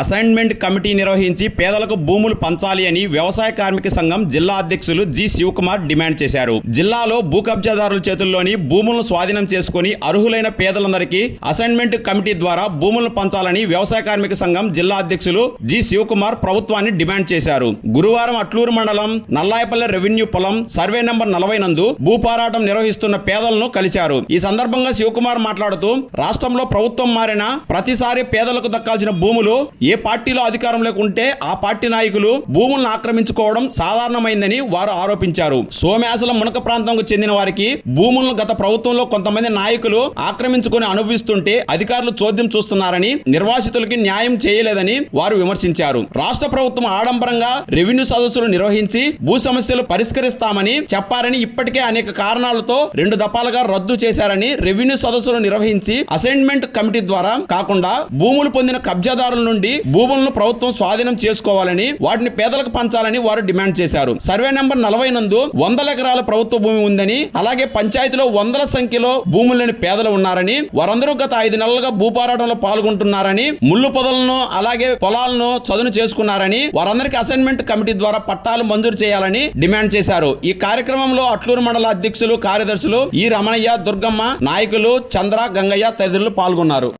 Assignment committee నిర్వహించి పేదలకు భూములు పంచాలి అని వ్యవసాయ కార్మిక సంఘం జిల్లా అధ్యక్షులు జి శివకుమార్ డిమాండ్ చేశారు. జిల్లాలో భూ కబ్జాదారుల చేతుల్లోని భూములను స్వాధీనం చేసుకుని అర్హులైన పేదలందరికీ అసైన్మెంట్ కమిటీ ద్వారా భూములను పంచాలని వ్యవసాయ కార్మిక సంఘం జిల్లా అధ్యక్షులు జి శివకుమార్ ప్రభుత్వాన్ని డిమాండ్ చేశారు. గురువారం అట్లూరు మండలం నల్లాయపల్లె రెవెన్యూ పొలం సర్వే నంబర్ నలభై నందు భూపోరాటం నిర్వహిస్తున్న పేదలను కలిశారు. ఈ సందర్భంగా శివకుమార్ మాట్లాడుతూ రాష్ట్రంలో ప్రభుత్వం మారిన ప్రతిసారి పేదలకు దక్కాల్సిన భూములు ఏ పార్టీలో అధికారంలోకి ఉంటే ఆ పార్టీ నాయకులు భూములను ఆక్రమించుకోవడం సాధారణమైందని వారు ఆరోపించారు. సోమయాసుల మునక ప్రాంతంకు చెందిన వారికి భూములను గత ప్రభుత్వంలో కొంతమంది నాయకులు ఆక్రమించుకొని అనుభవిస్తుంటే అధికారులు చోద్యం చూస్తున్నారని నిర్వాసితులకి న్యాయం చేయలేదని వారు విమర్శించారు. రాష్ట్ర ప్రభుత్వం ఆడంబరంగా రెవెన్యూ సదస్సులు నిర్వహించి భూ సమస్యలు పరిష్కరిస్తామని చెప్పారని ఇప్పటికే అనేక కారణాలతో రెండు దఫాలుగా రద్దు చేశారని రెవెన్యూ సదస్సులు నిర్వహించి అసైన్మెంట్ కమిటీ ద్వారా కాకుండా భూములు పొందిన కబ్జాదారుల నుండి భూములను ప్రభుత్వం స్వాధీనం చేసుకోవాలని వాటిని పేదలకు పంచాలని వారు డిమాండ్ చేశారు. సర్వే నెంబర్ నలభై నందు వందల ఎకరాల ప్రభుత్వ భూమి ఉందని అలాగే పంచాయతీలో వందల సంఖ్యలో భూములు లేని పేదలు ఉన్నారని వారందరూ గత ఐదు నెలలుగా భూపోరాటంలో పాల్గొంటున్నారని ముళ్ళు పొదలను అలాగే పొలాలను చదును చేసుకున్నారని వారందరికీ అసైన్మెంట్ కమిటీ ద్వారా పట్టాలు మంజూరు చేయాలని డిమాండ్ చేశారు. ఈ కార్యక్రమంలో అట్లూరు మండల అధ్యక్షులు కార్యదర్శులు ఈ రమణయ్య దుర్గమ్మ నాయకులు చంద్ర గంగయ్య తదితరులు పాల్గొన్నారు.